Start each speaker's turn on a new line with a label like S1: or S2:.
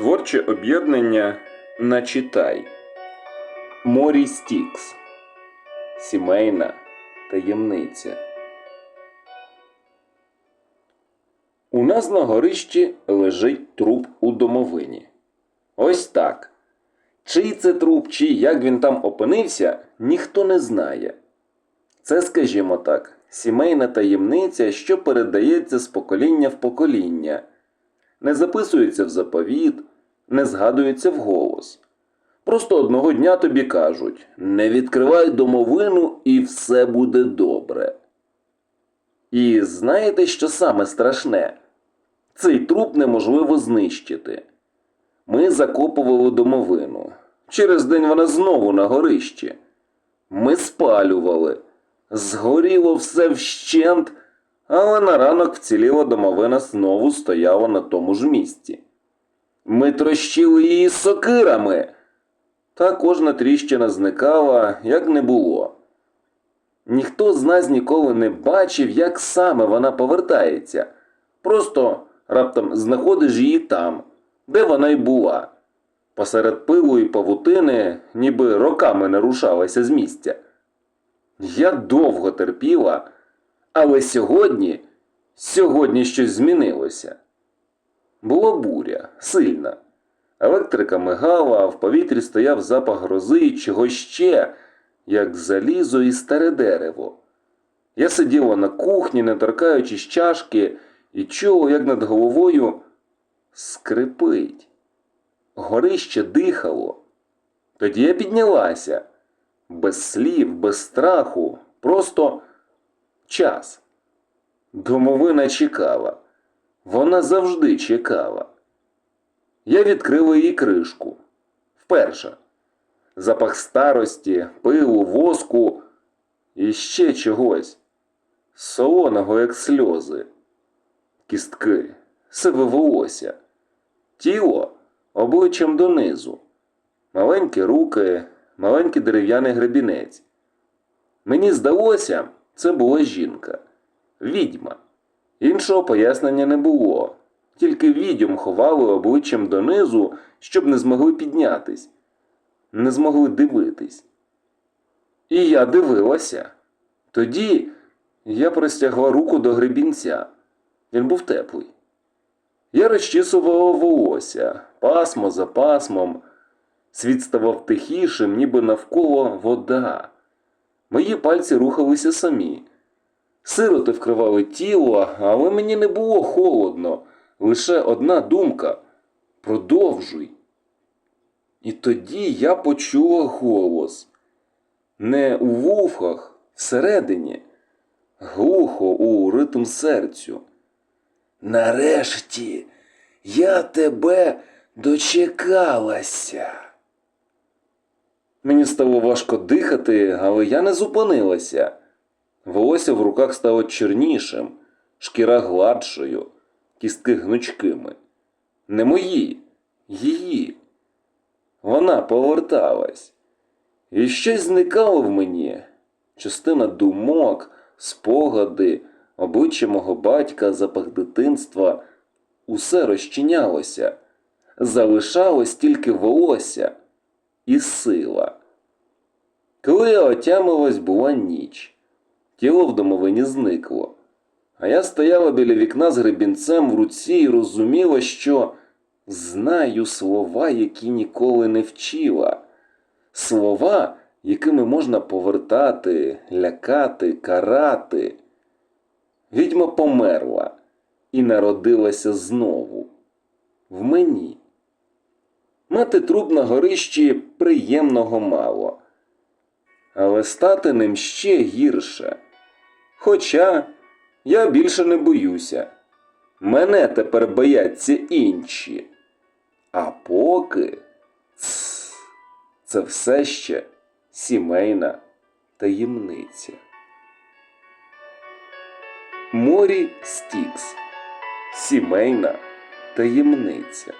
S1: Творче об'єднання Начитай. Морі Стікс. Сімейна таємниця. У нас на горищі лежить труп у домовині. Ось так. Чий це труп, чи як він там опинився, ніхто не знає. Це, скажімо так, сімейна таємниця, що передається з покоління в покоління, не записується в заповіт, не згадується вголос. Просто одного дня тобі кажуть: не відкривай домовину і все буде добре. І знаєте, що саме страшне? Цей труп неможливо знищити. Ми закопували домовину. Через день вона знову на горищі. Ми спалювали. Згоріло все вщент, але на ранок вціліла домовина знову стояла на тому ж місці. Ми трощили її сокирами. Та кожна тріщина зникала, як не було. Ніхто з нас ніколи не бачив, як саме вона повертається. Просто раптом знаходиш її там, де вона й була. Посеред пилу і павутини, ніби роками не рушалася з місця. Я довго терпіла, але сьогодні, сьогодні щось змінилося. Була буря, сильна. Електрика мигала, а в повітрі стояв запах грози і чого ще, як залізо і старе дерево. Я сиділа на кухні, не торкаючись чашки, і чула, як над головою скрипить. Горище дихало. Тоді я піднялася. Без слів, без страху, просто час. Домовина чекала. Вона завжди чекала. Я відкрила її кришку. Вперше. Запах старості, пилу, воску і ще чогось. Солоного, як сльози. Кістки, сиве волосся. Тіло обличчям донизу. Маленькі руки, маленький дерев'яний гребінець. Мені здалося, це була жінка. Відьма. Іншого пояснення не було. Тільки відьом ховали обличчям донизу, щоб не змогли піднятись, не змогли дивитись. І я дивилася. Тоді я простягла руку до гребінця. Він був теплий. Я розчісувала волосся, пасмо за пасмом. Світ ставав тихішим, ніби навколо вода. Мої пальці рухалися самі. Сироти вкривали тіло, але мені не було холодно. Лише одна думка продовжуй. І тоді я почула голос не у вухах, всередині, глухо у ритм серцю. Нарешті я тебе дочекалася. Мені стало важко дихати, але я не зупинилася. Волосся в руках стало чорнішим, шкіра гладшою, кістки гнучкими. Не мої, її. Вона поверталась. І щось зникало в мені. Частина думок, спогади, обличчя мого батька, запах дитинства. Усе розчинялося. Залишалось тільки волосся і сила. Коли отямилась, була ніч. Тіло в домовині зникло. А я стояла біля вікна з гребінцем в руці і розуміла, що знаю слова, які ніколи не вчила. Слова, якими можна повертати, лякати, карати. Відьма померла і народилася знову. В мені. Мати труп на горищі приємного мало. Але стати ним ще гірше. Хоча я більше не боюся. Мене тепер бояться інші. А поки Цс, це все ще сімейна таємниця. Морі Стікс. Сімейна таємниця.